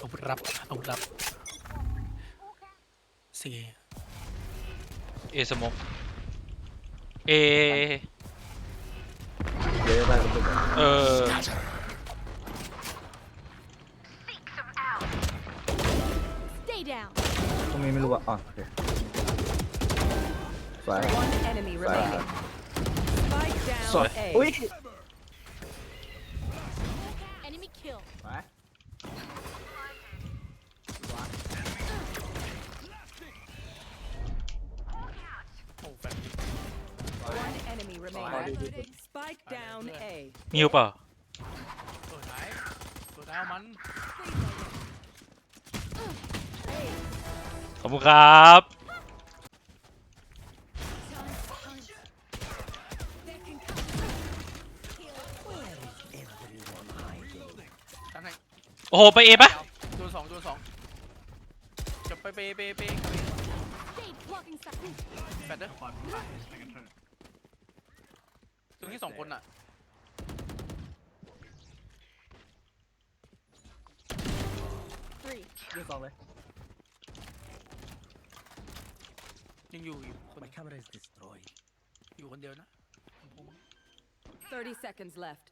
อาวุธลับอาวุธลับสี่เอสมกเอเยอะมากคุณผู้ชมเออ Stay down. ตรงนี้ไม่รู้ว่าอ๋อโอเคสวย One enemy สวย remaining. Spike down สวย A. อุ้ย Enemy kill. สวย โอ้แฟน One enemy remaining. Spike down A. มิวเปล่าตัวท้ายตัวท้ายเอามันขอบคุณครับท่านไหนโอ้โห ไปเอปะตัวสองตัวสองจะไปเปเปเป Shade blocking sight. แฟนเด้อ ตรงนี้สองคนอะ Three. เรียกสองเลยยังอยู่อยู่คน My camera is destroyed. อยู่คนเดียวนะผม30 seconds left.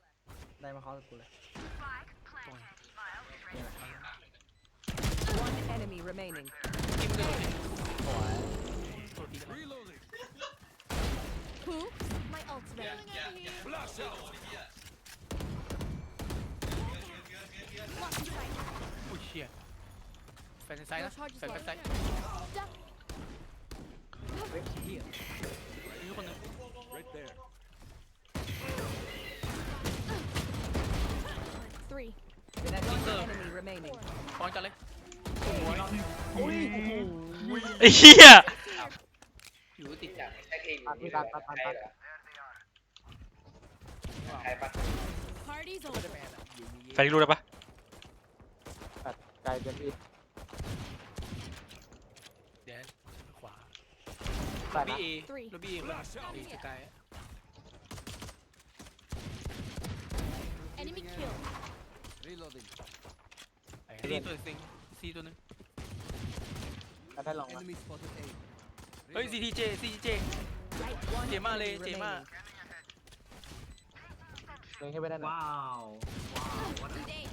ได้มาเคาะกูเลยตรงไหน One enemy remaining. จิ้มเลยตัวตีกัน Who? My ult's ready. Blocking sight. อุ้ยเชี่ยแฟนซ้ายนะแฟนซ้าย Duck. นี่คนหนึง Right there. Three. One enemy remaining. ฟ้องจัดเลยไอ้เหี้ย อยู่ติดจากตัดไม่ตัดตั ดตัดตัด Party's over. แฟนรู้ได้ปะตัดไกลเกินอีกเดี๋ยวขวาตัดบีนะเอโรบี้เอคนเอสกาย Enemy kill. Reloading. ซีตัวสิงซีตัวนึงตัดได้ลองนะ Enemy spotted A. เฮ้ยซีทีเจซีทีเจ One เจมากเลย enemy เจมาก remaining. เล็งให้ไปได้หน่อย Wow. Today.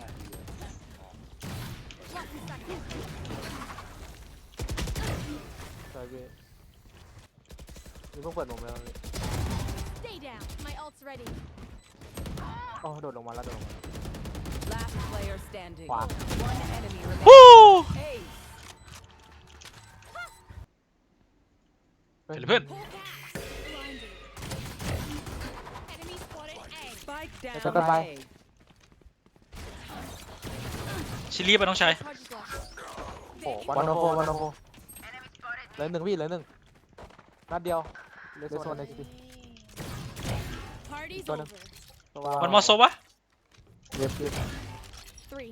Blocking sight. สวยพี่มีพวกเปิดมุมแล้วพี่ Stay down. My ult's ready. โอ้โดดลงมาแล้วโดดลงมา Last player standing. Wow. One enemy ฮู้ remaining. Ace. เฮ้ยเดี๋ยวเพื่อน Pull Spike down Ito, bye. A. ชิลลี่ปะน้องชาย Charges left. โอ้วันโอโฟวันโอโฟเหลือหนึ่งพี่เหลือหนึ่งนัดเดียวเหลือโซนในที Party's Gonna- over. ตัวมันมอโซวะ เย็บพี่ Three.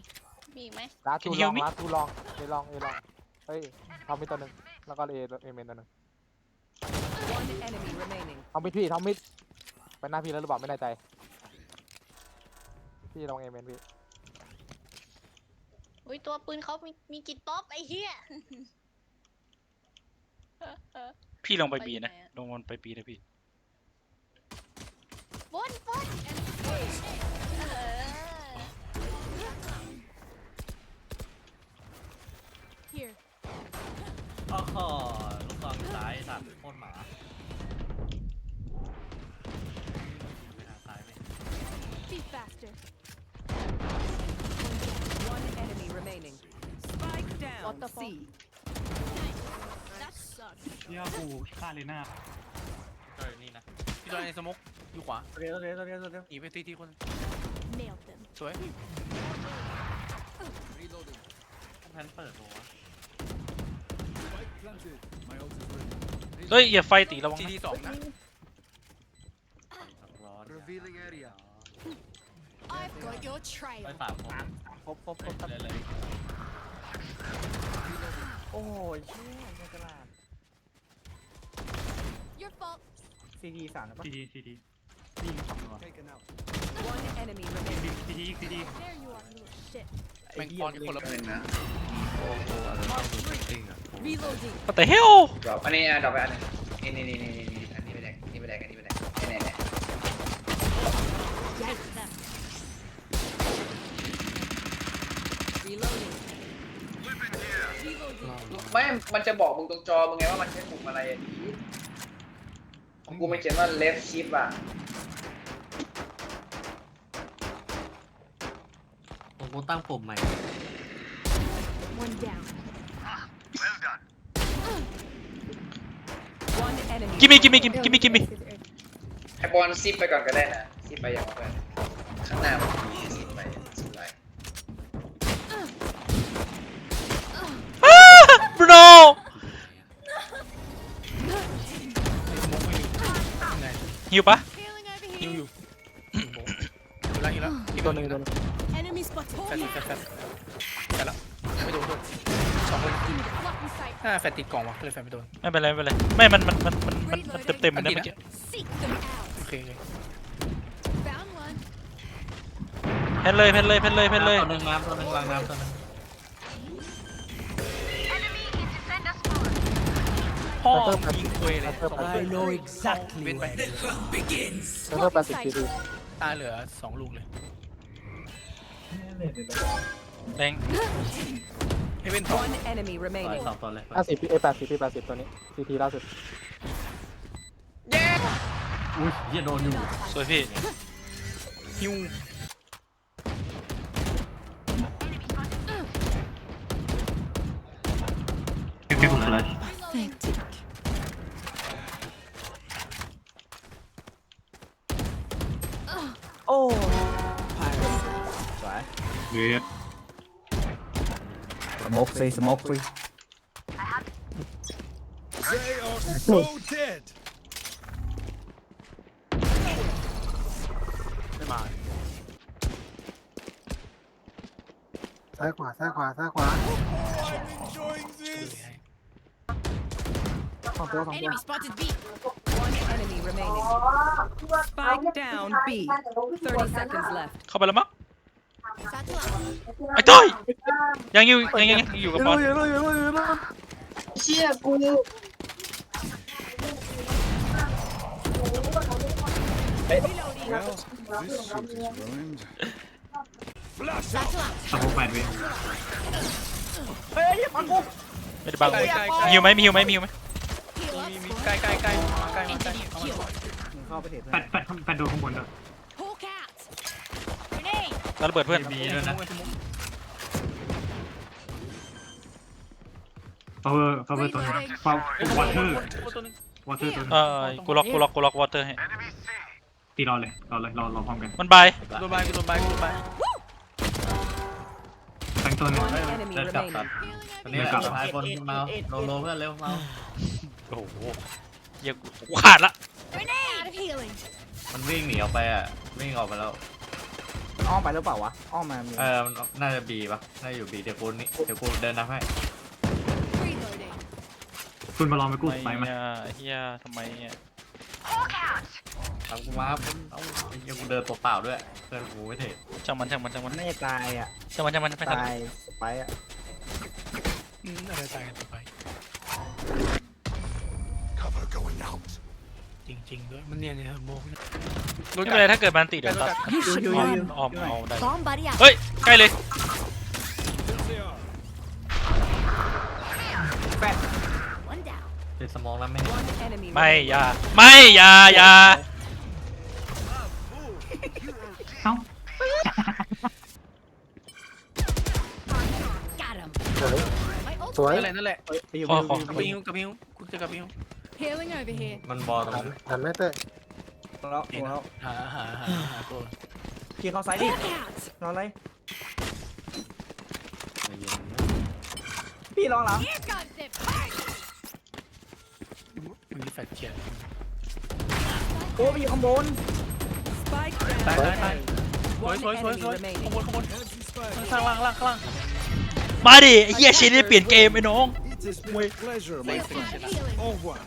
มีอีกไหมลาทู Can ล you อง hear me? ลาทูลองเอลองเอลองเฮ้ยทอมมิดตัวหนึ่งแล้วก็เอเอเมนตัวหนึ่ง One enemy remaining. ทอมมิดพี่ทอมมิดไปหน้าพี่แล้วหรือเปล่าไม่แน่ใจ พี่ลองเอเมนพี่อุ้ยตัวปืนเขามีมีกิดป๊อปไอ้เหี้ยพี่ลงไปบีนะไปไหนอะลงมันไปบีนะพี่บนบนเออ Here. โอ้โหลูกซองอยู่ซ้ายสัตว์โคตรหมา What the C. That sucks. เที่ยวกูฆ่าเลน่าเออนี่นะพี่จอยในสมกอยู่ขวาโอเคโอเคโอเคโอเคหนีไปทีทีคน Nailed them. สวย Reloading. แพนเปิดหัว Spike planted. My ult is ready. เฮ้ยอย่าไฟตีระวังซีนะทีสองนะร้อน Revealing area. I've got your ไป trail. สามคนครบครบครบเลยเลย โอ้ยเชี่ยในตลาด Your fault. ซีดีสามนะปะทีดีทีดีนี่สองตัว Taken out. One enemy remaining. ทีดีทีดี There you are, little shit. แม่งป้อนคนละหนึ่งนะ Reloading. แต่เฮลดรอปอันนี้อะดรอปไปอันหนึงนี่นี่นี่นี่นี่อันนี้ไปแดกนี่ไปแดกอันนี้ไปแดกแน่แน่ Yikes them. Reloading. ไม่ มันจะบอกมึงตรงจอมึงไงว่ามันใช้ปุ่มอะไรอะดีของกูมันเขียนว่า left shift อะ ผมกูตั้งปุ่มใหม่ One down. One enemy. กิมมี่กิมมี่กิมกิมมี่กิมมี่ไอบอลซิปไปก่อนก็ได้นะซิปไปอย่างเพื่อนข้างหน้ามัน ไงหิวปะ Healing over ยิง here. อยู่อยู่แล้วยิงแล้วอีกตัวหนึ่งตัวหนึง Enemy spotted. แฟดแฟดแฟดแฟดแล้วไม่โดนด้วยสองคน Give me the blocking sight. อ่าแฟดติดกล่องวะเลยแฟดไม่โดน ไม่เป็นไรไม่เป็นไรไม่มันมันมันมันมันมันเต็มเต็มๆมันนะเมื่อกี้ Seek them out. โอเคโอเค Found one. เพนเลยเพนเลยเพนเลยเพนเลย ตัวหนึ่งน้ำตัวหนึ่งวางน้ำตัวหนึ่ง พ่อยิงตัวเลยสองคน I know exactly เว้นไปเซนเตอร์แปดสิบทีทีตาเหลือสองลูกเลยแรงเฮเว่นสอง One enemy ต่อย remaining. สองตัวเลยห้าสิบเอแปดสิบพี่แปดสิบตัวนี้ทีทีล่าสุดอุ้ยเหี้ยโดนอยู่สวยพี่ฮิวโอ้ Smoke free, smoke free. They are so dead. ไม่มา ซ้ายขวาซ้ายขวาซ้ายขวา Enjoying this. สองตัวสองตัว Enemy spotted B. One enemy remaining. Spike down B. 30 seconds left. เข้าไปแล้วมั้ง Satchel out. ไอ้ต้อยยังอยู่ยังยังยังอยู่กับบอลเยอะเลยเยอะเลยเยอะเลยเชี่ยกู Well, this suit is ruined. Flash out. Satchel out. ไม่ได้บังกล้ใกล้ใกล้มีหิวไหมมีหิวไหมมีหิวไหม Heal มีมีใกล้ใกล้ใกล้มาใกล้มาใกล้ Engineer เอา kill. มาเข้าไปเห็นแปดแปดแปดโดนข้างบนด้วย แล้วระเบิดเพื่อนบีด้วยนะมุ้งมุ้ง power power ตัวนี้ power มุ้ง water ตัวนึง water ตัวนี้เออกูล็อกกูล็อกกูล็อกวอเตอร์ให้ตีรอเลยรอเลยรอรอพร้อมกันมันบายโดนใบกูโดนใบกูโดนใบทั้งตัวหนึง One enemy เดินกลับครับ remaining. อันนี้แหละสุดท้ายบนเมาโลโลเพื่อนเร็วเมาโอ้โหเหี้ยกูกูขาดละ Grenade. Out of healing. มันวิ่งหนีออกไปอะวิ่งออกไปแล้ว อ้อมไปหรือเปล่าวะ อ้อมมามีเออมันน่าจะบีปะน่าจะอยู่บีเดี๋ยวกูนี่เดี๋ยวกูเดินนำให้ Reloading. คุณมาลองไปกู้สไปทำไหมอะเฮียทำไมอะทำกูมาผมเอาไอ้เหี้ยังกูเดินตัวเปล่าด้วยเพื่อนกูไม่เถอะช่างมันช่างมันช่างมันไม่ตายอะช่างมันช่างมันไม่ทันตายสไปอะ อืมอะไรตายกันต่อไป ริง ๆ ด้วย มันเนี่ยเนี่ยโมกไม่เป็นไรถ้าเกิดมันติเดี๋ยวตัดยูยูออยูมออมเอาได้ Bomb buddy out. เฮ้ย ใกล้เลย There they are. One down. ติดสมองแล้วไม่เห็น One enemy ไม่ remaining. อย่า ไม่อย่าอย่าเอ้า Got him. สวย My ult. สวย นั่นแหละนั่นแหละเอ้ยไปอยู่ขอไปขออยู่กับพิวกับพิวกูจะกับพิว Healing over here. มันบอลตรงนั้นหันแม่เต้ยแล้วแล้วหาหาหาหาตัวขี่เข้าซ้ายดิ Hawk out. นอนเลยใจเย็นพี่รอหลัง Here comes the มีแฟดเขียนโอ้ไปอยู่ข้างบน Spike ตาย down. ตายตายสวย One สวยสวย enemy สวยข remaining. บวนขบวน Heads inspired. ข้างล่างล่างข้างล่างมาดิไอ้เฮียชินได้เปลี่ยนเกมไอ้น้อง It has been a pleasure, my friend. healing. Au revoir.